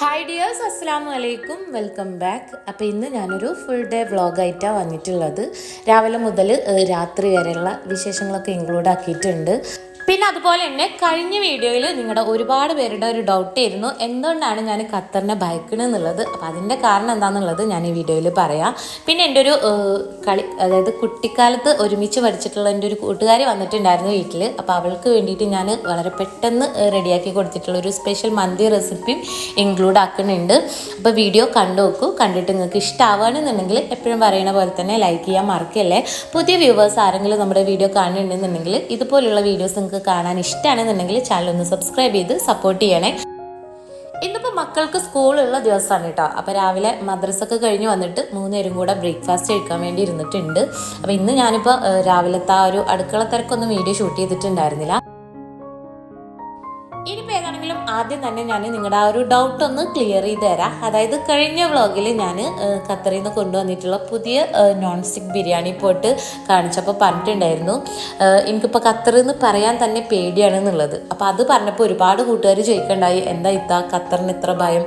Hi dears അസ്സാം വലൈക്കും welcome back അപ്പോൾ ഇന്ന് ഞാനൊരു ഫുൾ ഡേ വ്ളോഗായിട്ടാണ് വന്നിട്ടുള്ളത്. രാവിലെ മുതൽ രാത്രി വരെയുള്ള വിശേഷങ്ങളൊക്കെ ഇൻക്ലൂഡ് ആക്കിയിട്ടുണ്ട്. പിന്നെ അതുപോലെ തന്നെ കഴിഞ്ഞ വീഡിയോയിൽ നിങ്ങളുടെ ഒരുപാട് പേരുടെ ഒരു ഡൗട്ട് ആയിരുന്നു. എന്തുകൊണ്ടാണ് ഞാൻ ഖത്തറിനെ ഭയക്കണമെന്നുള്ളത് അപ്പോൾ അതിന്റെ കാരണം എന്താണെന്നുള്ളത് ഞാൻ ഈ വീഡിയോയിൽ പറയാം. പിന്നെ എന്റെ ഒരു കളി അതായത് കുട്ടിക്കാലത്ത് ഒരുമിച്ച് പഠിച്ചിട്ടുള്ള എന്റെ ഒരു കൂട്ടുകാരി വന്നിട്ടുണ്ടായിരുന്നു വീട്ടിൽ അപ്പോൾ അവൾക്ക് വേണ്ടിയിട്ട് ഞാൻ വളരെ പെട്ടെന്ന് റെഡിയാക്കി കൊടുത്തിട്ടുള്ള ഒരു സ്പെഷ്യൽ മന്തി റെസിപ്പിയും ഇൻക്ലൂഡ് ആക്കുന്നുണ്ട്. അപ്പോൾ വീഡിയോ കണ്ടു നോക്കൂ. കണ്ടിട്ട് നിങ്ങൾക്ക് ഇഷ്ടമാവുകയാണെന്നുണ്ടെങ്കിൽ എപ്പോഴും പറയുന്ന പോലെ തന്നെ ലൈക്ക് ചെയ്യാൻ മറക്കല്ലേ? പുതിയ വ്യൂവേഴ്സ് ആരെങ്കിലും നമ്മുടെ വീഡിയോ കാണുന്നുണ്ടെന്നുണ്ടെങ്കിൽ ഇതുപോലുള്ള വീഡിയോസ് നിങ്ങൾക്ക് കാണാൻ ഇഷ്ടമാണെന്നുണ്ടെങ്കിൽ ചാനൽ ഒന്ന് സബ്സ്ക്രൈബ് ചെയ്ത് സപ്പോർട്ട് ചെയ്യണേ. ഇന്നിപ്പോൾ മക്കൾക്ക് സ്കൂളുള്ള ദിവസമാണ് കേട്ടോ. അപ്പോൾ രാവിലെ മദ്രസൊക്കെ കഴിഞ്ഞ് വന്നിട്ട് മൂന്നുപേരും കൂടെ ബ്രേക്ക്ഫാസ്റ്റ് കഴിക്കാൻ വേണ്ടി ഇരുന്നിട്ടുണ്ട്. അപ്പോൾ ഇന്ന് ഞാനിപ്പോൾ രാവിലത്തെ ആ ഒരു അടുക്കള തിരക്കൊന്നും വീഡിയോ ഷൂട്ട് ചെയ്തിട്ടുണ്ടായിരുന്നില്ല. ഇനിയിപ്പോൾ ഏതാണെങ്കിലും ആദ്യം തന്നെ ഞാൻ നിങ്ങളുടെ ആ ഒരു ഡൗട്ട് ഒന്ന് ക്ലിയർ ചെയ്ത് തരാം. അതായത് കഴിഞ്ഞ വ്ളോഗിൽ ഞാൻ ഖത്തറിൽ നിന്ന് കൊണ്ടുവന്നിട്ടുള്ള പുതിയ നോൺ സ്റ്റിക്ക് ബിരിയാണി പോട്ട് കാണിച്ചപ്പോൾ പറഞ്ഞിട്ടുണ്ടായിരുന്നു. എനിക്കിപ്പോൾ ഖത്തറിൽ നിന്ന് പറയാൻ തന്നെ പേടിയാണ് എന്നുള്ളത് അപ്പോൾ അത് പറഞ്ഞപ്പോൾ ഒരുപാട് കൂട്ടുകാർ ചോദിക്കണ്ടായി എന്താ ഇത്ത ഖത്തറിന് ഇത്ര ഭയം?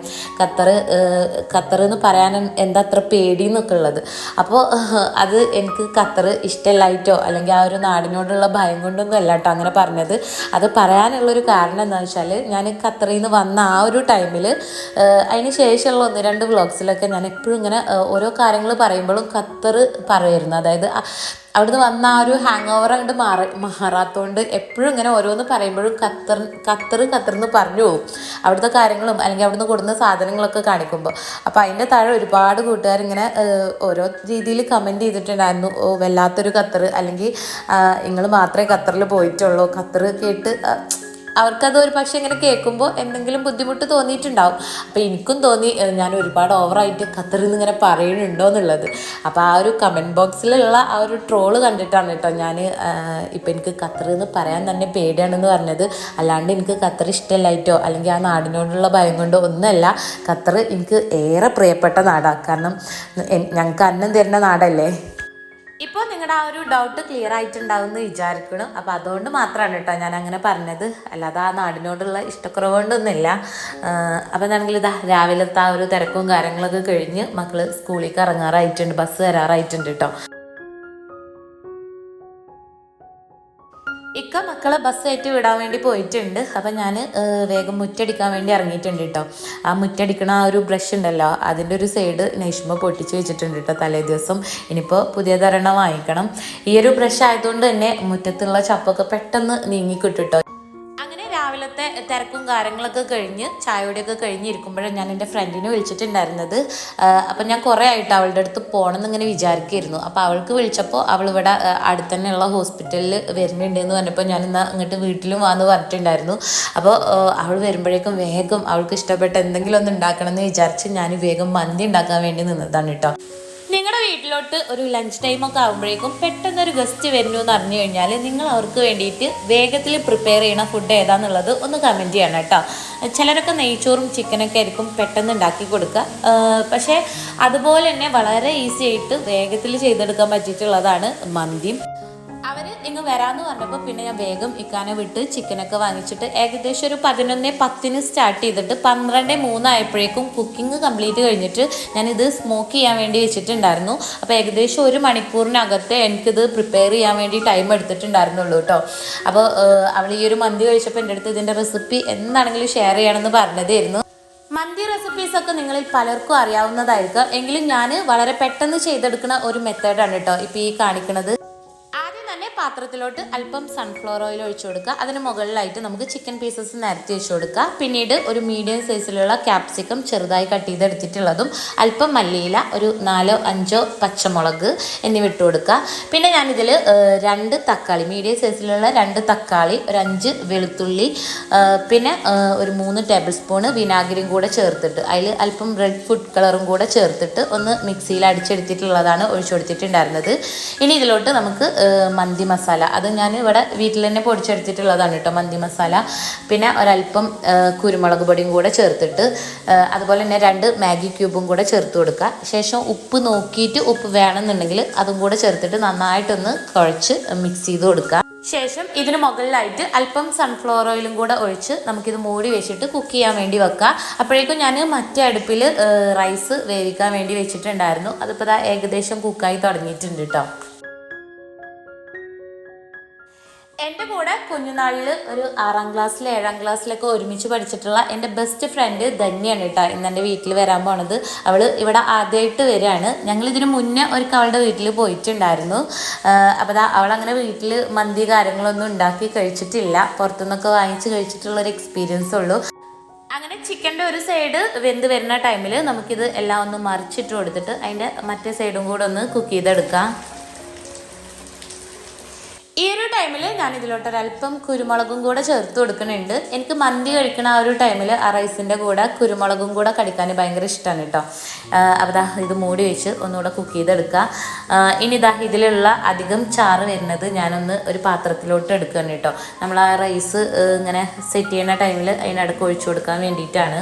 ഖത്തർ എന്ന് പറയാൻ എന്താ അത്ര പേടി എന്നൊക്കെ ഉള്ളത് അപ്പോൾ അത് എനിക്ക് ഖത്തർ ഇഷ്ടമല്ലായിട്ടോ അല്ലെങ്കിൽ ആ ഒരു നാടിനോടുള്ള ഭയം കൊണ്ടൊന്നും അല്ല കേട്ടോ അങ്ങനെ പറഞ്ഞത്. അത് പറയാനുള്ളൊരു കാരണം എന്താണെന്ന് വെച്ചാൽ ഞാൻ ഖത്തറിൽ നിന്ന് വന്ന ആ ഒരു ടൈമിൽ അതിന് ശേഷമുള്ള ഒന്ന് രണ്ട് വ്ളോഗ്സിലൊക്കെ ഞാൻ എപ്പോഴും ഇങ്ങനെ ഓരോ കാര്യങ്ങൾ പറയുമ്പോഴും ഖത്തർ പറയുമായിരുന്നു. അതായത് അവിടുന്ന് വന്ന ആ ഒരു ഹാങ് ഓവർ അങ്ങോട്ട് മാറി മാറാത്തതുകൊണ്ട് എപ്പോഴും ഇങ്ങനെ ഓരോന്ന് പറയുമ്പോഴും ഖത്തർ ഖത്തർ ഖത്തർ എന്ന് പറഞ്ഞു പോകും. അവിടുത്തെ കാര്യങ്ങളും അല്ലെങ്കിൽ അവിടുന്ന് കൊടുക്കുന്ന സാധനങ്ങളൊക്കെ കാണിക്കുമ്പോൾ അപ്പോൾ അതിന്റെ താഴെ ഒരുപാട് കൂട്ടുകാരിങ്ങനെ ഓരോ രീതിയിൽ കമന്റ് ചെയ്തിട്ടുണ്ടായിരുന്നു. വല്ലാത്തൊരു ഖത്തർ അല്ലെങ്കിൽ നിങ്ങൾ മാത്രമേ ഖത്തറിൽ പോയിട്ടുള്ളൂ. ഖത്തർ കേട്ട് അവർക്കത് ഒരു പക്ഷേ ഇങ്ങനെ കേൾക്കുമ്പോൾ എന്തെങ്കിലും ബുദ്ധിമുട്ട് തോന്നിയിട്ടുണ്ടാവും. അപ്പോൾ എനിക്കും തോന്നി ഞാൻ ഒരുപാട് ഓവറായിട്ട് ഖത്തറിൽ നിന്ന് ഇങ്ങനെ പറയുന്നുണ്ടോ എന്നുള്ളത്. അപ്പോൾ ആ ഒരു കമന്റ് ബോക്സിലുള്ള ആ ഒരു ട്രോൾ കണ്ടിട്ടാണ് കേട്ടോ ഞാൻ ഇപ്പം എനിക്ക് ഖത്തറിൽ നിന്ന് പറയാൻ തന്നെ പേടിയാണെന്ന് പറഞ്ഞത്. അല്ലാണ്ട് എനിക്ക് ഖത്തർ ഇഷ്ടമല്ലായിട്ടോ അല്ലെങ്കിൽ ആ നാടിനോടുള്ള ഭയം കൊണ്ടോ ഒന്നുമല്ല ഖത്തർ എനിക്ക് ഏറെ പ്രിയപ്പെട്ട നാടാണ് കാരണം ഞങ്ങൾക്ക് അന്നം തരുന്ന നാടല്ലേ? ഇപ്പോൾ നിങ്ങളുടെ ആ ഒരു ഡൗട്ട് ക്ലിയർ ആയിട്ടുണ്ടാവും എന്ന് വിചാരിക്കണം. അപ്പോൾ അതുകൊണ്ട് മാത്രമാണ് കേട്ടോ ഞാൻ അങ്ങനെ പറഞ്ഞത്. അല്ലാതെ ആ നാടിനോടുള്ള ഇഷ്ടക്കുറവുകൊണ്ടൊന്നുമില്ല. അപ്പം അപ്പോൾ എന്താണെങ്കിൽ ഇതാ രാവിലത്തെ ആ ഒരു തിരക്കും കാര്യങ്ങളൊക്കെ കഴിഞ്ഞ് മക്കൾ സ്കൂളിലേക്ക് ഇറങ്ങാറായിട്ടുണ്ട്. ബസ് വരാറായിട്ടുണ്ട് കേട്ടോ ഇക്ക മക്കളെ ബസ് കയറ്റി വിടാൻ വേണ്ടി പോയിട്ടുണ്ട്. അപ്പം ഞാൻ വേഗം മുറ്റടിക്കാൻ വേണ്ടി ഇറങ്ങിയിട്ടുണ്ട് കേട്ടോ ആ മുറ്റടിക്കണ ആ ഒരു ബ്രഷ് ഉണ്ടല്ലോ അതിന്റെ ഒരു സൈഡ് നൈഷ്മ പൊട്ടിച്ച് വെച്ചിട്ടുണ്ട് കേട്ടോ തലേ ദിവസം. ഇനിയിപ്പോൾ പുതിയ തരണം വാങ്ങിക്കണം. ഈ ഒരു ബ്രഷ് ആയതുകൊണ്ട് തന്നെ മുറ്റത്തുള്ള ചപ്പൊക്കെ പെട്ടെന്ന് നീങ്ങിക്കിട്ടും കേട്ടോ രാവിലത്തെ തിരക്കും കാര്യങ്ങളൊക്കെ കഴിഞ്ഞ് ചായയോടെയൊക്കെ കഴിഞ്ഞിരിക്കുമ്പോഴാണ് ഞാൻ എന്റെ ഫ്രണ്ടിനെ വിളിച്ചിട്ടുണ്ടായിരുന്നത്. അപ്പം ഞാൻ കുറേ ആയിട്ട് അവളുടെ അടുത്ത് പോകണം എന്നിങ്ങനെ വിചാരിക്കുമായിരുന്നു അപ്പോൾ അവൾക്ക് വിളിച്ചപ്പോൾ അവൾ ഇവിടെ അടുത്തന്നെയുള്ള അടുത്ത് തന്നെയുള്ള ഹോസ്പിറ്റലിൽ വരുന്നുണ്ട് എന്ന് പറഞ്ഞപ്പോൾ ഞാൻ ഇന്ന് അങ്ങോട്ട് വീട്ടിലും വന്ന് പറഞ്ഞിട്ടുണ്ടായിരുന്നു. അപ്പോൾ അവൾ വരുമ്പോഴേക്കും വേഗം അവൾക്ക് ഇഷ്ടപ്പെട്ട എന്തെങ്കിലും ഒന്ന് ഉണ്ടാക്കണം എന്ന് വിചാരിച്ച് ഞാൻ വേഗം മന്തി ഉണ്ടാക്കാൻ വേണ്ടി നിന്നതാണ് കേട്ടോ. നിങ്ങളുടെ വീട്ടിലോട്ട് ഒരു ലഞ്ച് ടൈമൊക്കെ ആകുമ്പോഴേക്കും പെട്ടെന്ന് ഒരു ഗസ്റ്റ് വരുന്നു എന്ന് അറിഞ്ഞു കഴിഞ്ഞാൽ നിങ്ങൾ അവർക്ക് വേണ്ടിയിട്ട് വേഗത്തിൽ പ്രിപ്പയർ ചെയ്യണ ഫുഡ് ഏതാന്നുള്ളത് ഒന്ന് കമന്റ് ചെയ്യണം കേട്ടോ. ചിലരൊക്കെ നെയ്ച്ചോറും ചിക്കനൊക്കെ ആയിരിക്കും പെട്ടെന്ന് ഉണ്ടാക്കി കൊടുക്കുക. പക്ഷേ അതുപോലെ തന്നെ വളരെ ഈസി ആയിട്ട് വേഗത്തിൽ ചെയ്തെടുക്കാൻ പറ്റിയിട്ടുള്ളതാണ് മന്തിയും. അവർ ഇങ്ങ് വരാമെന്ന് പറഞ്ഞപ്പോൾ പിന്നെ ഞാൻ വേഗം ഇക്കാനെ വിട്ട് ചിക്കനൊക്കെ വാങ്ങിച്ചിട്ട് ഏകദേശം ഒരു പതിനൊന്ന് പത്തിന് സ്റ്റാർട്ട് ചെയ്തിട്ട് പന്ത്രണ്ട് മൂന്നായപ്പോഴേക്കും കുക്കിംഗ് കംപ്ലീറ്റ് കഴിഞ്ഞിട്ട് ഞാനിത് സ്മോക്ക് ചെയ്യാൻ വേണ്ടി വെച്ചിട്ടുണ്ടായിരുന്നു. അപ്പോൾ ഏകദേശം ഒരു മണിക്കൂറിനകത്ത് എനിക്കിത് പ്രിപ്പയർ ചെയ്യാൻ വേണ്ടി ടൈം എടുത്തിട്ടുണ്ടായിരുന്നുള്ളൂ കേട്ടോ അപ്പോൾ അവൾ ഈ ഒരു മന്തി കഴിച്ചപ്പോൾ എന്റെ അടുത്ത് ഇതിന്റെ റെസിപ്പി എന്താണെങ്കിലും ഷെയർ ചെയ്യണമെന്ന് പറഞ്ഞതായിരുന്നു. മന്തി റെസിപ്പീസൊക്കെ നിങ്ങളിൽ പലർക്കും അറിയാവുന്നതായിരിക്കും. എങ്കിലും ഞാൻ വളരെ പെട്ടെന്ന് ചെയ്തെടുക്കുന്ന ഒരു മെത്തേഡാണ് കേട്ടോ ഇപ്പോൾ ഈ കാണിക്കുന്നത് Juan, പാത്രത്തിലോട്ട് അല്പം സൺഫ്ലവർ ഓയിൽ ഒഴിച്ചു കൊടുക്കുക. അതിന് മുകളിലായിട്ട് നമുക്ക് ചിക്കൻ പീസസ് നിരത്തി വെച്ച് കൊടുക്കുക. പിന്നീട് ഒരു മീഡിയം സൈസിലുള്ള ക്യാപ്സിക്കം ചെറുതായി കട്ട് ചെയ്തെടുത്തിട്ടുള്ളതും അല്പം മല്ലിയില ഒരു നാലോ അഞ്ചോ പച്ചമുളക് എന്നിവ ഇട്ട് കൊടുക്കുക. പിന്നെ ഞാനിതിൽ രണ്ട് തക്കാളി മീഡിയം സൈസിലുള്ള രണ്ട് തക്കാളി ഒരു അഞ്ച് വെളുത്തുള്ളി പിന്നെ ഒരു മൂന്ന് ടേബിൾ സ്പൂണ് വിനാഗിരിയും കൂടെ ചേർത്തിട്ട് അതിൽ അല്പം റെഡ് ഫുഡ് കളറും കൂടെ ചേർത്തിട്ട് ഒന്ന് മിക്സിയിൽ അടിച്ചെടുത്തിട്ടുള്ളതാണ് ഒഴിച്ചു കൊടുത്തിട്ടുണ്ടായിരുന്നത്. ഇനി ഇതിലോട്ട് നമുക്ക് ആ, മന്തി മസാല. അത് ഞാൻ ഇവിടെ വീട്ടിൽ തന്നെ പൊടിച്ചെടുത്തിട്ടുള്ളതാണ് കേട്ടോ മന്തി മസാല. പിന്നെ ഒരല്പം കുരുമുളക് പൊടിയും കൂടെ ചേർത്തിട്ട് അതുപോലെ തന്നെ രണ്ട് മാഗി ക്യൂബും കൂടെ ചേർത്ത് കൊടുക്കുക. ശേഷം ഉപ്പ് നോക്കിയിട്ട് ഉപ്പ് വേണമെന്നുണ്ടെങ്കിൽ അതും കൂടെ ചേർത്തിട്ട് നന്നായിട്ടൊന്ന് കുഴച്ച് മിക്സ് ചെയ്ത് കൊടുക്കുക. ശേഷം ഇതിന് മുകളിലായിട്ട് അല്പം സൺഫ്ലവർ ഓയിലും കൂടെ ഒഴിച്ച് നമുക്കിത് മൂടി വെച്ചിട്ട് കുക്ക് ചെയ്യാൻ വേണ്ടി വെക്കാം അപ്പോഴേക്കും ഞാൻ മറ്റേ അടുപ്പിൽ റൈസ് വേവിക്കാൻ വേണ്ടി വെച്ചിട്ടുണ്ടായിരുന്നു. അതിപ്പോൾ ഏകദേശം കുക്കായി തുടങ്ങിയിട്ടുണ്ട് കേട്ടോ എന്റെ കൂടെ കുഞ്ഞുനാളിൽ ഒരു ആറാം ക്ലാസ്സിൽ ഏഴാം ക്ലാസ്സിലൊക്കെ ഒരുമിച്ച് പഠിച്ചിട്ടുള്ള എന്റെ ബെസ്റ്റ് ഫ്രണ്ട് ധന്യാണ് കേട്ടോ. ഇന്ന് എന്റെ വീട്ടിൽ വരാൻ പോണത്. അവൾ ഇവിടെ ആദ്യമായിട്ട് വരികയാണ്. ഞങ്ങൾ ഇതിന് മുന്നേ ഒരു അവളുടെ വീട്ടിൽ പോയിട്ടുണ്ടായിരുന്നു. അപ്പോൾ അവൾ അങ്ങനെ വീട്ടിൽ മന്തി കാര്യങ്ങളൊന്നും ഉണ്ടാക്കി കഴിച്ചിട്ടില്ല. പുറത്തുനിന്നൊക്കെ വാങ്ങിച്ച് കഴിച്ചിട്ടുള്ള ഒരു എക്സ്പീരിയൻസ് ഉള്ളൂ. അങ്ങനെ ചിക്കന്റെ ഒരു സൈഡ് വെന്ത് വരുന്ന ടൈമിൽ നമുക്കിത് എല്ലാം ഒന്ന് മറിച്ചിട്ട് കൊടുത്തിട്ട് അതിന്റെ മറ്റേ സൈഡും കൂടെ ഒന്ന് കുക്ക് ചെയ്തെടുക്കാം. ഈ ഒരു ടൈമിൽ ഞാൻ ഇതിലോട്ട് ഒരല്പം കുരുമുളകും കൂടെ ചേർത്ത് കൊടുക്കുന്നുണ്ട്. എനിക്ക് മന്തി കഴിക്കണ ആ ഒരു ടൈമിൽ ആ റൈസിന്റെ കൂടെ കുരുമുളകും കൂടെ കടിക്കാൻ ഭയങ്കര ഇഷ്ടമാണ് കേട്ടോ അപ്പോൾ ഇത് മൂടി വെച്ച് ഒന്നുകൂടെ കുക്ക് ചെയ്തെടുക്കുക ഇനി ഇതാ ഇതിലുള്ള അധികം ചാറ് വരുന്നത് ഞാനൊന്ന് ഒരു പാത്രത്തിലോട്ട് എടുക്കുകയാണ് കേട്ടോ നമ്മൾ ആ റൈസ് ഇങ്ങനെ സെറ്റ് ചെയ്യുന്ന ടൈമിൽ അതിനടക്ക് ഒഴിച്ചു കൊടുക്കാൻ വേണ്ടിയിട്ടാണ്.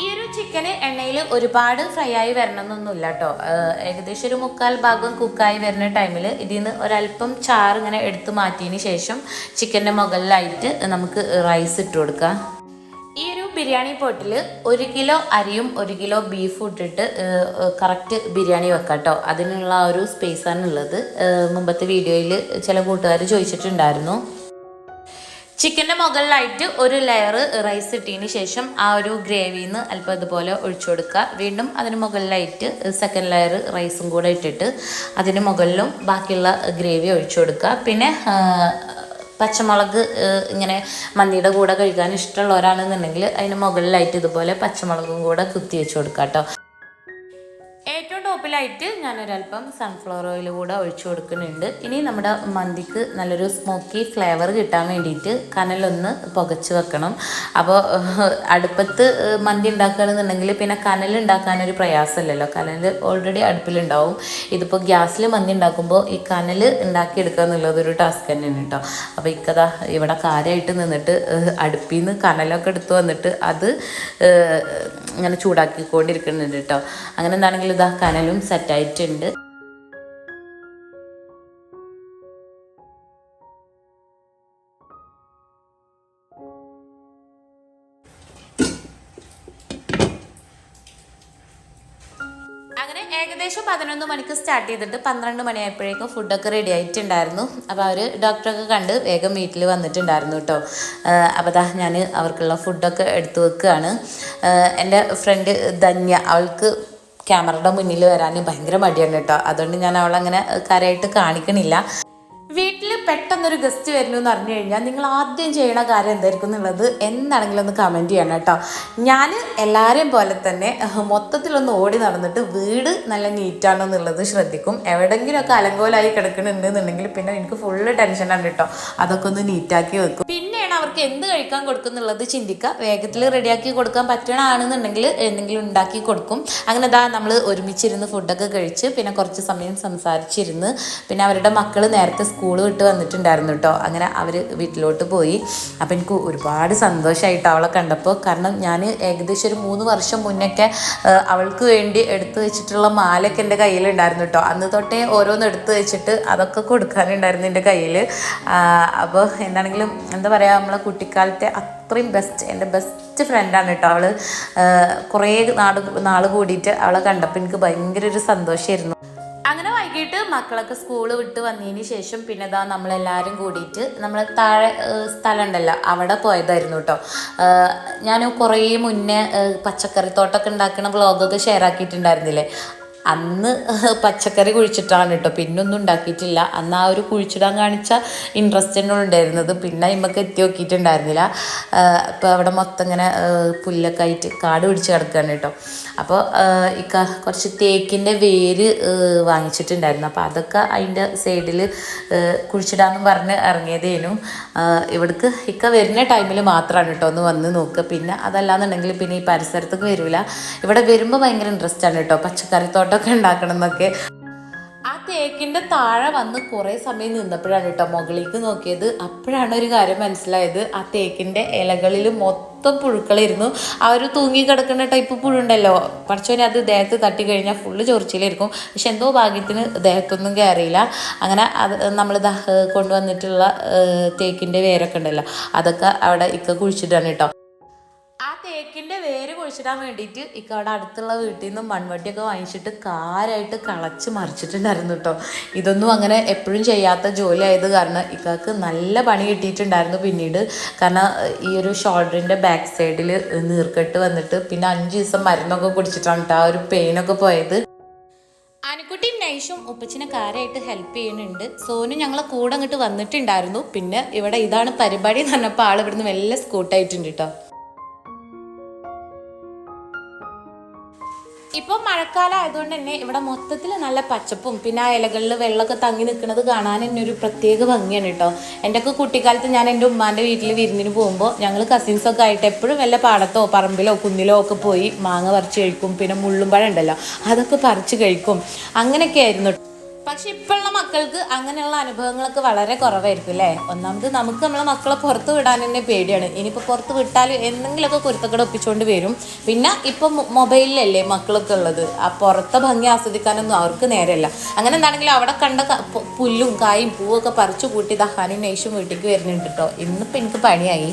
ഈ ഒരു ചിക്കന് എണ്ണയിൽ ഒരുപാട് ഫ്രൈ ആയി വരണമെന്നൊന്നുമില്ല കേട്ടോ ഏകദേശം ഒരു മുക്കാൽ ഭാഗം കുക്കായി വരുന്ന ടൈമിൽ ഇതിൽ നിന്ന് ഒരല്പം ചാറ് ഇങ്ങനെ എടുത്തു മാറ്റിയതിന് ശേഷം ചിക്കന്റെ മുകളിലായിട്ട് നമുക്ക് റൈസ് ഇട്ട് കൊടുക്കാം. ഈ ഒരു ബിരിയാണി പോട്ടിൽ ഒരു കിലോ അരിയും ഒരു കിലോ ബീഫും ഇട്ടിട്ട് കറക്റ്റ് ബിരിയാണി വെക്കാം കേട്ടോ അതിനുള്ള ഒരു സ്പേസാണ് ഉള്ളത്. ഏഹ് മുമ്പത്തെ വീഡിയോയിൽ ചില കൂട്ടുകാർ ചോദിച്ചിട്ടുണ്ടായിരുന്നു. ചിക്കന്റെ മുകളിലായിട്ട് ഒരു ലെയർ റൈസ് ഇട്ടതിന് ശേഷം ആ ഒരു ഗ്രേവിയിൽ നിന്ന് അല്പം ഇതുപോലെ ഒഴിച്ചു കൊടുക്കുക. വീണ്ടും അതിന് മുകളിലായിട്ട് സെക്കൻഡ് ലെയർ റൈസും കൂടെ ഇട്ടിട്ട് അതിന് മുകളിലും ബാക്കിയുള്ള ഗ്രേവി ഒഴിച്ചു കൊടുക്കുക. പിന്നെ പച്ചമുളക് ഇങ്ങനെ മന്തിയുടെ കൂടെ കഴിക്കാൻ ഇഷ്ടമുള്ളവരാണെന്നുണ്ടെങ്കിൽ അതിന് മുകളിലായിട്ട് ഇതുപോലെ പച്ചമുളകും കൂടെ കുത്തി വെച്ച് കൊടുക്കുക കേട്ടോ. ടോപ്പിലായിട്ട് ഞാനൊരല്പം സൺഫ്ലവർ ഓയിൽ കൂടെ ഒഴിച്ചു കൊടുക്കുന്നുണ്ട്. ഇനി നമ്മുടെ മന്തിക്ക് നല്ലൊരു സ്മോക്കി ഫ്ലേവർ കിട്ടാൻ വേണ്ടിയിട്ട് കനലൊന്ന് പുകച്ച് വെക്കണം. അപ്പോൾ അടുപ്പത്ത് മന്തി ഉണ്ടാക്കുകയാണെന്നുണ്ടെങ്കിൽ പിന്നെ കനൽ ഉണ്ടാക്കാനൊരു പ്രയാസമല്ലല്ലോ. കനൽ ഓൾറെഡി അടുപ്പിലുണ്ടാവും. ഇതിപ്പോൾ ഗ്യാസിൽ മന്തി ഉണ്ടാക്കുമ്പോൾ ഈ കനൽ ഉണ്ടാക്കിയെടുക്കുക എന്നുള്ളതൊരു ടാസ്ക് തന്നെയാണ് കേട്ടോ. അപ്പോൾ ഇക്കതാ ഇവിടെ കാര്യമായിട്ട് നിന്നിട്ട് അടുപ്പിൽ നിന്ന് കനലൊക്കെ എടുത്ത് വന്നിട്ട് അത് ഇങ്ങനെ ചൂടാക്കിക്കൊണ്ടിരിക്കുന്നുണ്ട് കേട്ടോ. അങ്ങനെ എന്താണെങ്കിലും ഇതാ കനലും സെറ്റായിട്ടുണ്ട്. അങ്ങനെ ഏകദേശം പതിനൊന്ന് മണിക്ക് സ്റ്റാർട്ട് ചെയ്തിട്ട് പന്ത്രണ്ട് മണിയായപ്പോഴേക്കും ഫുഡൊക്കെ റെഡി ആയിട്ടുണ്ടായിരുന്നു. അപ്പോൾ അവർ ഡോക്ടറൊക്കെ കണ്ട് വേഗം വീട്ടിൽ വന്നിട്ടുണ്ടായിരുന്നു കേട്ടോ അപ്പോൾ ദാ ഞാൻ അവർക്കുള്ള ഫുഡൊക്കെ എടുത്തു വെക്കുകയാണ് എന്റെ ഫ്രണ്ട് ധന്യ അവൾക്ക് ക്യാമറയുടെ മുന്നിൽ വരാൻ ഭയങ്കര മടിയാണ് കേട്ടോ. അതുകൊണ്ട് ഞാൻ അവളങ്ങനെ കാര്യമായിട്ട് കാണിക്കണില്ല. വീട്ടിൽ പെട്ടെന്നൊരു ഗസ്റ്റ് വരുന്നു എന്ന് അറിഞ്ഞു കഴിഞ്ഞാൽ നിങ്ങൾ ആദ്യം ചെയ്യണ കാര്യം എന്തായിരിക്കും എന്നുള്ളത് എന്താണെങ്കിലും ഒന്ന് കമന്റ് ചെയ്യണം കേട്ടോ. ഞാൻ എല്ലാവരെയും പോലെ തന്നെ മൊത്തത്തിലൊന്ന് ഓടി നടന്നിട്ട് വീട് നല്ല നീറ്റാണോ എന്നുള്ളത് ശ്രദ്ധിക്കും. എവിടെങ്കിലുമൊക്കെ അലങ്കോലായി കിടക്കണുണ്ട് എന്നുണ്ടെങ്കിൽ പിന്നെ എനിക്ക് ഫുള്ള് ടെൻഷനാണ് കേട്ടോ. അതൊക്കെ ഒന്ന് നീറ്റാക്കി വെക്കും. അവർക്ക് എന്ത് കഴിക്കാൻ കൊടുക്കും എന്നുള്ളത് ചിന്തിക്കുക. വേഗത്തിൽ റെഡിയാക്കി കൊടുക്കാൻ പറ്റണാണെന്നുണ്ടെങ്കിൽ എന്തെങ്കിലും ഉണ്ടാക്കി കൊടുക്കും. അങ്ങനെ ഇതാ നമ്മൾ ഒരുമിച്ചിരുന്ന് ഫുഡൊക്കെ കഴിച്ച് പിന്നെ കുറച്ച് സമയം സംസാരിച്ചിരുന്ന് പിന്നെ അവരുടെ മക്കൾ നേരത്തെ സ്കൂൾ വിട്ട് വന്നിട്ടുണ്ടായിരുന്നു കേട്ടോ അങ്ങനെ അവർ വീട്ടിലോട്ട് പോയി. അപ്പം എനിക്ക് ഒരുപാട് സന്തോഷമായിട്ട് അവളെ കണ്ടപ്പോൾ കാരണം ഞാൻ ഏകദേശം ഒരു മൂന്ന് വർഷം മുന്നൊക്കെ അവൾക്ക് വേണ്ടി എടുത്തു വെച്ചിട്ടുള്ള മാലയൊക്കെ എന്റെ കയ്യിലുണ്ടായിരുന്നു കേട്ടോ അന്ന് തൊട്ടേ ഓരോന്ന് എടുത്തു വെച്ചിട്ട് അതൊക്കെ കൊടുക്കാനുണ്ടായിരുന്നു എന്റെ കയ്യിൽ അപ്പോൾ എന്താണെങ്കിലും എന്താ പറയുക നമ്മളെ കുട്ടിക്കാലത്തെ അത്രയും ബെസ്റ്റ് എന്റെ ബെസ്റ്റ് ഫ്രണ്ടാണ് കേട്ടോ അവൾ. കുറേ നാട് നാൾ കൂടിയിട്ട് അവളെ കണ്ടപ്പോൾ എനിക്ക് ഭയങ്കര ഒരു സന്തോഷമായിരുന്നു അങ്ങനെ വൈകിട്ട് മക്കളൊക്കെ സ്കൂൾ വിട്ട് വന്നതിന് ശേഷം പിന്നെ ഇതാ നമ്മളെല്ലാവരും കൂടിയിട്ട് നമ്മൾ താഴെ സ്ഥലം ഉണ്ടല്ലോ അവിടെ പോയതായിരുന്നു കേട്ടോ ഞാൻ കുറേ മുന്നേ പച്ചക്കറിത്തോട്ടമൊക്കെ ഉണ്ടാക്കുന്ന വ്ളോഗൊക്കെ ഷെയർ ആക്കിയിട്ടുണ്ടായിരുന്നില്ലേ? അന്ന് പച്ചക്കറി കുഴിച്ചിട്ടാണ് കേട്ടോ. പിന്നൊന്നും ഉണ്ടാക്കിയിട്ടില്ല. അന്ന് ആ ഒരു കുഴിച്ചിടാൻ കാണിച്ച ഇൻട്രസ്റ്റ് തന്നെ ഉണ്ടായിരുന്നത്. പിന്നെ ഇമ്മക്ക് എത്തി നോക്കിയിട്ടുണ്ടായിരുന്നില്ല. അപ്പോൾ അവിടെ മൊത്തം ഇങ്ങനെ പുല്ലൊക്കെ ആയിട്ട് കാട് പിടിച്ച് കിടക്കുകയാണ് കേട്ടോ. അപ്പോൾ ഇക്ക കുറച്ച് തേക്കിന്റെ വേര് വാങ്ങിച്ചിട്ടുണ്ടായിരുന്നു. അപ്പോൾ അതൊക്കെ അതിന്റെ സൈഡിൽ കുഴിച്ചിടാമെന്ന് പറഞ്ഞ് ഇറങ്ങിയതേനു. ഇവിടേക്ക് ഇക്ക വരുന്ന ടൈമിൽ മാത്രമാണ് കേട്ടോ ഒന്ന് വന്ന് നോക്കുക. പിന്നെ അതല്ലാന്നുണ്ടെങ്കിൽ പിന്നെ ഈ പരിസരത്തേക്ക് വരില്ല ഇവിടെ വരുമ്പോൾ ഭയങ്കര ഇൻട്രസ്റ്റ് ആണ് കേട്ടോ. പച്ചക്കറി തോട്ടമൊക്കെ ഉണ്ടാക്കണം എന്നൊക്കെ. ആ തേക്കിന്റെ താഴെ വന്ന് കുറേ സമയം നിന്നപ്പോഴാണ് കേട്ടോ മുകളിലേക്ക് നോക്കിയത്. അപ്പോഴാണ് ഒരു കാര്യം മനസ്സിലായത്. ആ തേക്കിന്റെ ഇലകളിൽ മൊത്തം പുഴുക്കളായിരുന്നു. ആ ഒരു തൂങ്ങി കിടക്കുന്ന ടൈപ്പ് പുഴുണ്ടല്ലോ. പഠിച്ചോനെ അത് ദേഹത്ത് തട്ടി കഴിഞ്ഞാൽ ഫുള്ള് ചൊറിച്ചിലായിരിക്കും. പക്ഷെ എന്തോ ഭാഗ്യത്തിന് ദേഹത്തൊന്നും കയറിയില്ല. അങ്ങനെ അത് നമ്മൾ കൊണ്ടുവന്നിട്ടുള്ള തേക്കിന്റെ വേരൊക്കെ ഉണ്ടല്ലോ. അതൊക്കെ അവിടെ ഇക്ക കുഴിച്ചിട്ടാണ് കേട്ടോ. ആ തേക്കിന്റെ വേര് കുഴിച്ചിടാൻ വേണ്ടിയിട്ട് ഇക്കവിടെ അടുത്തുള്ള വീട്ടിൽ നിന്ന് മൺവട്ടിയൊക്കെ വാങ്ങിച്ചിട്ട് കാരായിട്ട് കളച്ച് മറിച്ചിട്ടുണ്ടായിരുന്നു കേട്ടോ ഇതൊന്നും അങ്ങനെ എപ്പോഴും ചെയ്യാത്ത ജോലി ആയത് കാരണം ഇക്കാക്ക് നല്ല പണി കിട്ടിയിട്ടുണ്ടായിരുന്നു പിന്നീട്. കാരണം ഈ ഒരു ഷോൾഡറിന്റെ ബാക്ക് സൈഡിൽ നീർക്കെട്ട് വന്നിട്ട് പിന്നെ അഞ്ച് ദിവസം മരുന്നൊക്കെ കുടിച്ചിട്ടാണ് കേട്ടോ ആ ഒരു പെയിനൊക്കെ പോയത്. ആനക്കുട്ടിയും നൈഷും ഉപ്പച്ചിനെ കാരായിട്ട് ഹെൽപ്പ് ചെയ്യുന്നുണ്ട്. സോനു ഞങ്ങളെ കൂടെ അങ്ങോട്ട് വന്നിട്ടുണ്ടായിരുന്നു. പിന്നെ ഇവിടെ ഇതാണ് പരിപാടി എന്ന് പറഞ്ഞപ്പോൾ ആൾ ഇവിടുന്ന് വലിയ സ്കൂട്ടായിട്ടുണ്ട് കേട്ടോ ഇപ്പോൾ മഴക്കാലം ആയതുകൊണ്ട് തന്നെ ഇവിടെ മൊത്തത്തിൽ നല്ല പച്ചപ്പും പിന്നെ ആ ഇലകളിൽ വെള്ളമൊക്കെ തങ്ങി നിൽക്കുന്നത് കാണാൻ തന്നെ ഒരു പ്രത്യേക ഭംഗിയാണ് കേട്ടോ. എന്റെ ഒക്കെ കുട്ടിക്കാലത്ത് ഞാൻ എന്റെ ഉമ്മാന്റെ വീട്ടിൽ വിരുന്നിന് പോകുമ്പോൾ ഞങ്ങൾ കസിൻസൊക്കെ ആയിട്ട് എപ്പോഴും വല്ല പാടത്തോ പറമ്പിലോ കുന്നിലോ ഒക്കെ പോയി മാങ്ങ പറിച്ച് കഴിക്കും പിന്നെ മുള്ളുമ്പഴം ഉണ്ടല്ലോ അതൊക്കെ പറിച്ച് കഴിക്കും. അങ്ങനെയൊക്കെ ആയിരുന്നു പക്ഷെ ഇപ്പോഴുള്ള മക്കൾക്ക് അങ്ങനെയുള്ള അനുഭവങ്ങളൊക്കെ വളരെ കുറവായിരിക്കും അല്ലേ ഒന്നാമത് നമുക്ക് നമ്മളെ മക്കളെ പുറത്ത് വിടാൻ തന്നെ പേടിയാണ്. ഇനിയിപ്പോൾ പുറത്ത് വിട്ടാൽ എന്തെങ്കിലുമൊക്കെ കുരുത്തക്കട ഒപ്പിച്ചുകൊണ്ട് വരും. പിന്നെ ഇപ്പം മൊബൈലിലല്ലേ മക്കളൊക്കെ ഉള്ളത്. ആ പുറത്തെ ഭംഗി ആസ്വദിക്കാനൊന്നും അവർക്ക് നേരമല്ല അങ്ങനെ എന്താണെങ്കിലും അവിടെ കണ്ട പുല്ലും കായും പൂവൊക്കെ പറിച്ചു കൂട്ടി ദഹാനും നെയ്ഷും വീട്ടിലേക്ക് വരുന്നുണ്ട് കേട്ടോ ഇന്നിപ്പോൾ എനിക്ക് പണിയായി.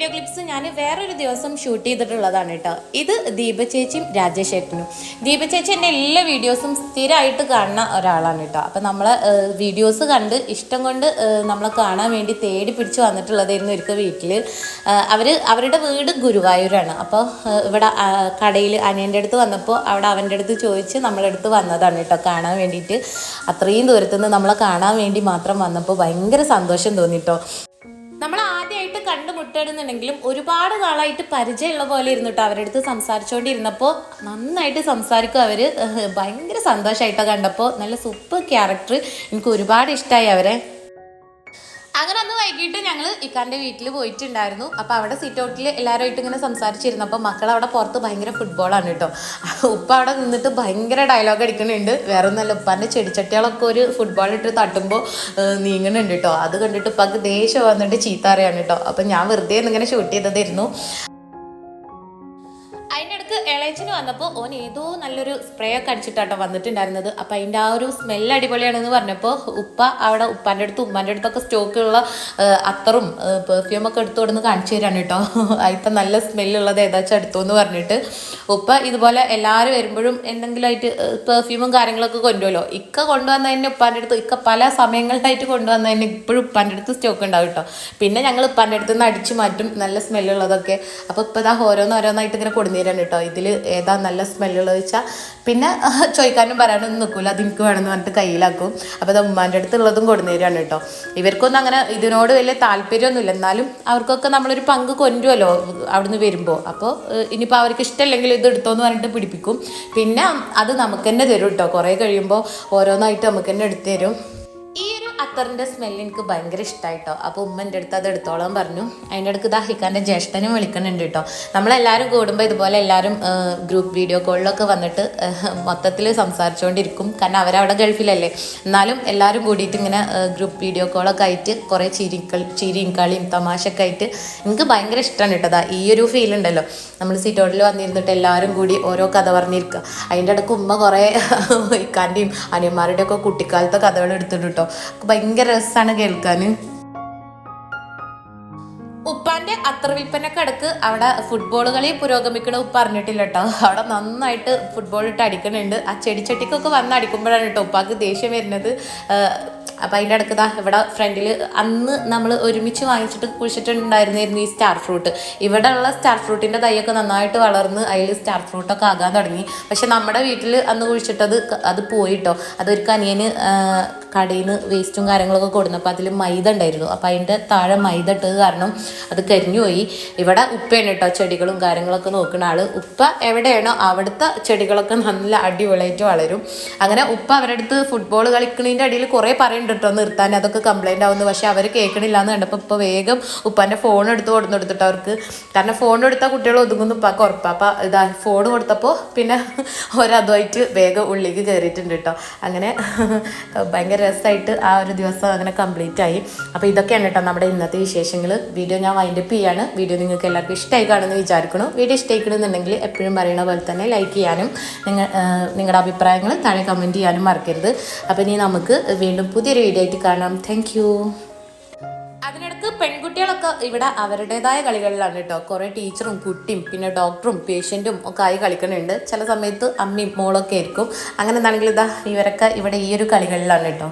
വീഡിയോ ക്ലിപ്സ് ഞാൻ വേറൊരു ദിവസം ഷൂട്ട് ചെയ്തിട്ടുള്ളതാണ് കേട്ടോ. ഇത് ദീപ ചേച്ചിയും രാജേഷ് ഏട്ടനും. ദീപ ചേച്ചി എന്റെ എല്ലാ വീഡിയോസും സ്ഥിരമായിട്ട് കാണുന്ന ഒരാളാണ് കേട്ടോ. അപ്പം നമ്മളെ വീഡിയോസ് കണ്ട് ഇഷ്ടം കൊണ്ട് നമ്മളെ കാണാൻ വേണ്ടി തേടി പിടിച്ച് വന്നിട്ടുള്ളതായിരുന്നു ഒരിക്കൽ വീട്ടിൽ അവർ അവരുടെ വീട് ഗുരുവായൂരാണ്. അപ്പോൾ ഇവിടെ കടയിൽ അനിയന്റെ അടുത്ത് വന്നപ്പോൾ അവിടെ അവന്റെ അടുത്ത് ചോദിച്ച് നമ്മളെ അടുത്ത് വന്നതാണ് കേട്ടോ കാണാൻ വേണ്ടിയിട്ട്. അത്രയും ദൂരത്തുനിന്ന് നമ്മളെ കാണാൻ വേണ്ടി മാത്രം വന്നപ്പോൾ ഭയങ്കര സന്തോഷം തോന്നിട്ടോ നമ്മൾ ആദ്യമായിട്ട് ഒരുപാട് നാളായിട്ട് പരിചയമുള്ള പോലെ ഇരുന്നു കേട്ടോ അവരുടെ അടുത്ത് സംസാരിച്ചുകൊണ്ടിരുന്നപ്പോൾ നന്നായിട്ട് സംസാരിക്കും അവർ ഭയങ്കര സന്തോഷമായിട്ടോ കണ്ടപ്പോൾ നല്ല സൂപ്പർ ക്യാരക്ടർ. എനിക്ക് ഒരുപാട് ഇഷ്ടമായി അവരെ. അങ്ങനെ അന്ന് വൈകിട്ട് ഞങ്ങൾ ഇക്കാന്റെ വീട്ടിൽ പോയിട്ടുണ്ടായിരുന്നു. അപ്പോൾ അവിടെ സിറ്റ് ഔട്ടിൽ എല്ലാവരുമായിട്ട് ഇങ്ങനെ സംസാരിച്ചിരുന്നപ്പോൾ മക്കൾ അവിടെ പുറത്ത് ഭയങ്കര ഫുട്ബോളാണ് കേട്ടോ. ഉപ്പ അവിടെ നിന്നിട്ട് ഭയങ്കര ഡയലോഗ് അടിക്കുന്നുണ്ട്. വേറെ ഒന്നല്ല ഉപ്പാന്റെ ചെടിച്ചട്ടികളൊക്കെ ഒരു ഫുട്ബോൾ ഇട്ട് തട്ടുമ്പോൾ നീങ്ങുന്നുണ്ട് കേട്ടോ. അത് കണ്ടിട്ട് ഉപ്പാക്ക് ദേഷ്യം വന്നിട്ട് ചീത്ത അറിയാണ് കേട്ടോ. അപ്പം ഞാൻ വെറുതെ ഇങ്ങനെ ഷൂട്ട് ചെയ്തതായിരുന്നു. ഇളയച്ചിന് വന്നപ്പോൾ ഓൻ ഏതോ നല്ലൊരു സ്പ്രേ ഒക്കെ അടിച്ചിട്ടാട്ടോ വന്നിട്ടുണ്ടായിരുന്നത്. അപ്പം അതിന്റെ ആ ഒരു സ്മെല്ല് അടിപൊളിയാണെന്ന് പറഞ്ഞപ്പോൾ ഉപ്പ അവിടെ ഉപ്പാന്റെ അടുത്ത് ഉമ്മാന്റെ അടുത്തൊക്കെ സ്റ്റോക്കുള്ള അത്തറും പെർഫ്യൂമൊക്കെ എടുത്തു കൊടുന്ന് കാണിച്ചു തരാണ് കേട്ടോ അതിപ്പം നല്ല സ്മെല്ലുള്ളത് ഏതാച്ചാൽ എടുത്തു എന്ന് പറഞ്ഞിട്ട്. ഉപ്പ ഇതുപോലെ എല്ലാവരും വരുമ്പോഴും എന്തെങ്കിലുമായിട്ട് പെർഫ്യൂമും കാര്യങ്ങളൊക്കെ കൊണ്ടുവല്ലോ. ഇക്ക കൊണ്ടുവന്നതിന് ഉപ്പാന്റെ അടുത്ത് ഇക്ക പല സമയങ്ങളിലായിട്ട് കൊണ്ടുവന്നതിന് ഇപ്പോഴും ഉപ്പാന്റെ അടുത്ത് സ്റ്റോക്ക് ഉണ്ടാവും കേട്ടോ പിന്നെ ഞങ്ങൾ ഉപ്പാന്റെ അടുത്ത് നിന്ന് അടിച്ചു മാറ്റും നല്ല സ്മെല്ലുള്ളതൊക്കെ അപ്പോൾ ഇപ്പോൾ ഇതാ ഓരോന്നോരോന്നായിട്ട് ഇങ്ങനെ കൊടുന്നേരാണ് കേട്ടോ ഇതിൽ ഏതാ നല്ല സ്മെല്ലുള്ളത് വെച്ചാൽ പിന്നെ ചോദിക്കാനും പറയാനൊന്നും നിൽക്കില്ല അത് എനിക്ക് വേണമെന്ന് പറഞ്ഞിട്ട് കയ്യിലാക്കും. അപ്പോൾ അത് ഉമ്മാന്റെ അടുത്തുള്ളതും തരികയാണ് കേട്ടോ. ഇവർക്കൊന്നും അങ്ങനെ ഇതിനോട് വലിയ താല്പര്യമൊന്നുമില്ല. എന്നാലും അവർക്കൊക്കെ നമ്മളൊരു പങ്ക് കൊണ്ടുവല്ലോ അവിടുന്ന് വരുമ്പോൾ അപ്പോൾ ഇനിയിപ്പോൾ അവർക്ക് ഇഷ്ടമല്ലെങ്കിൽ ഇത് എടുത്തോന്ന് പറഞ്ഞിട്ട് പിടിപ്പിക്കും. പിന്നെ അത് നമുക്ക് തന്നെ തരും കേട്ടോ. കുറേ കഴിയുമ്പോൾ ഓരോന്നായിട്ട് നമുക്ക് തന്നെ എടുത്തു തരും. ഈ ഒരു അത്തറിന്റെ സ്മെല്ല് എനിക്ക് ഭയങ്കര ഇഷ്ടമായിട്ടോ അപ്പോൾ ഉമ്മ എന്റെ അടുത്ത് അത് എടുത്തോളാൻ പറഞ്ഞു. അതിന്റെ അടുത്ത് ദാഹിക്കാന്റെ ജ്യേഷ്ഠനും വിളിക്കുന്നുണ്ട് കേട്ടോ. നമ്മളെല്ലാവരും കൂടുമ്പോൾ ഇതുപോലെ എല്ലാവരും ഗ്രൂപ്പ് വീഡിയോ കോളിലൊക്കെ വന്നിട്ട് മൊത്തത്തിൽ സംസാരിച്ചുകൊണ്ടിരിക്കും കാരണം അവരവിടെ ഗൾഫിലല്ലേ. എന്നാലും എല്ലാവരും കൂടിയിട്ട് ഇങ്ങനെ ഗ്രൂപ്പ് വീഡിയോ കോളൊക്കെ ആയിട്ട് കുറേ ചിരിക്കൾ ചിരിയും കളിയും തമാശയൊക്കെ ആയിട്ട് എനിക്ക് ഭയങ്കര ഇഷ്ടമാണ് കേട്ടോ. ഈ ഒരു ഫീൽ ഉണ്ടല്ലോ. നമ്മൾ സീറ്റോട്ടിൽ വന്നിരുന്നിട്ട് എല്ലാവരും കൂടി ഓരോ കഥ പറഞ്ഞിരിക്കുക അതിന്റെ ഇടയ്ക്ക് ഉമ്മ കുറേ ഇക്കാന്റെയും അനിയന്മാരുടെയൊക്കെ കുട്ടിക്കാലത്തെ കഥകൾ എടുത്തിട്ട് കേട്ടോ. ഭയങ്കര രസമാണ് കേൾക്കാൻ ഉപ്പാന്റെ അത്ര വിൽപ്പന കടക്ക് അവിടെ ഫുട്ബോൾ കളി പുരോഗമിക്കണ ഉപ്പ അറിഞ്ഞിട്ടില്ല കേട്ടോ അവിടെ നന്നായിട്ട് ഫുട്ബോൾ ഇട്ട് അടിക്കണുണ്ട്. ആ ചെടിച്ചട്ടിക്കൊക്കെ വന്ന് അടിക്കുമ്പോഴാണ് കേട്ടോ ഉപ്പാക്ക് ദേഷ്യം വരുന്നത്. അപ്പം അതിന്റെ ഇടയ്ക്ക് ദാ ഇവിടെ ഫ്രണ്ടിൽ അന്ന് നമ്മൾ ഒരുമിച്ച് വാങ്ങിച്ചിട്ട് കുഴിച്ചിട്ടുണ്ടായിരുന്നായിരുന്നു ഈ സ്റ്റാർ ഫ്രൂട്ട് ഇവിടെ ഉള്ള സ്റ്റാർ ഫ്രൂട്ടിന്റെ തൈയൊക്കെ നന്നായിട്ട് വളർന്ന് അതിൽ സ്റ്റാർ ഫ്രൂട്ടൊക്കെ ആകാൻ തുടങ്ങി. പക്ഷെ നമ്മുടെ വീട്ടിൽ അന്ന് കുഴിച്ചിട്ടത് അത് പോയിട്ടോ അതൊരു കനിയന് കടയിൽ നിന്ന് വേസ്റ്റും കാര്യങ്ങളൊക്കെ കൊടുന്നപ്പോൾ അതിൽ മൈദ ഉണ്ടായിരുന്നു. അപ്പോൾ അതിന്റെ താഴെ മൈദ ഇട്ടത് കാരണം അത് കരിഞ്ഞുപോയി ഇവിടെ ഉപ്പയാണ് കേട്ടോ ചെടികളും കാര്യങ്ങളൊക്കെ നോക്കുന്ന ആൾ ഉപ്പ എവിടെയാണോ അവിടുത്തെ ചെടികളൊക്കെ നല്ല അടിപൊളിയായിട്ട് വളരും. അങ്ങനെ ഉപ്പ അവരുടെ അടുത്ത് ഫുട്ബോൾ കളിക്കുന്നതിന്റെ അടിയിൽ കുറേ പറയുന്നുണ്ട് പറയുന്നുണ്ട് കേട്ടോ നിർത്താൻ അതൊക്കെ കംപ്ലൈന്റ് ആവുന്നു. പക്ഷെ അവർ കേൾക്കണില്ല എന്ന് കണ്ടപ്പോൾ ഇപ്പോൾ വേഗം ഉപ്പാന്റെ ഫോൺ എടുത്ത് കൊടുത്തു കൊടുത്തിട്ട് അവർക്ക്. കാരണം ഫോൺ എടുത്താൽ കുട്ടികൾ ഒതുങ്ങുന്നു ഉപ്പാക്ക് ഉറപ്പാണ് അപ്പോൾ ഇതാ ഫോൺ കൊടുത്തപ്പോൾ പിന്നെ ഒരതുമായിട്ട് വേഗം ഉള്ളിലേക്ക് കയറിയിട്ടുണ്ട് കേട്ടോ. അങ്ങനെ ഭയങ്കര രസമായിട്ട് ആ ഒരു ദിവസം അങ്ങനെ കംപ്ലീറ്റ് ആയി. അപ്പോൾ ഇതൊക്കെയാണ് കേട്ടോ നമ്മുടെ ഇന്നത്തെ വിശേഷങ്ങൾ വീഡിയോ ഞാൻ വൈൻഡപ്പ് ചെയ്യാണ്. വീഡിയോ നിങ്ങൾക്ക് എല്ലാവർക്കും ഇഷ്ടമായി കാണുമെന്ന് വിചാരിക്കണം വീഡിയോ ഇഷ്ടമായിക്കണമെന്നുണ്ടെങ്കിൽ എപ്പോഴും പറയുന്ന പോലെ തന്നെ ലൈക്ക് ചെയ്യാനും നിങ്ങൾ നിങ്ങളുടെ അഭിപ്രായങ്ങൾ താഴെ കമന്റ് ചെയ്യാനും മറക്കരുത്. അപ്പോൾ ഇനി നമുക്ക് വീണ്ടും പുതിയൊരു വീഡിയോ ആയിട്ട് കാണാം. താങ്ക് അതിനിടക്ക് പെൺകുട്ടികളൊക്കെ ഇവിടെ അവരുടേതായ കളികളിലാണ് കേട്ടോ. കുറേ ടീച്ചറും കുട്ടിയും പിന്നെ ഡോക്ടറും പേഷ്യന്റും ഒക്കെ ആയി കളിക്കുന്നുണ്ട്. ചില സമയത്ത് അമ്മയും മോളൊക്കെ ആയിരിക്കും. അങ്ങനെ എന്താണെങ്കിൽ ഇതാ ഇവരൊക്കെ ഇവിടെ ഈ ഒരു കളികളിലാണ് കേട്ടോ.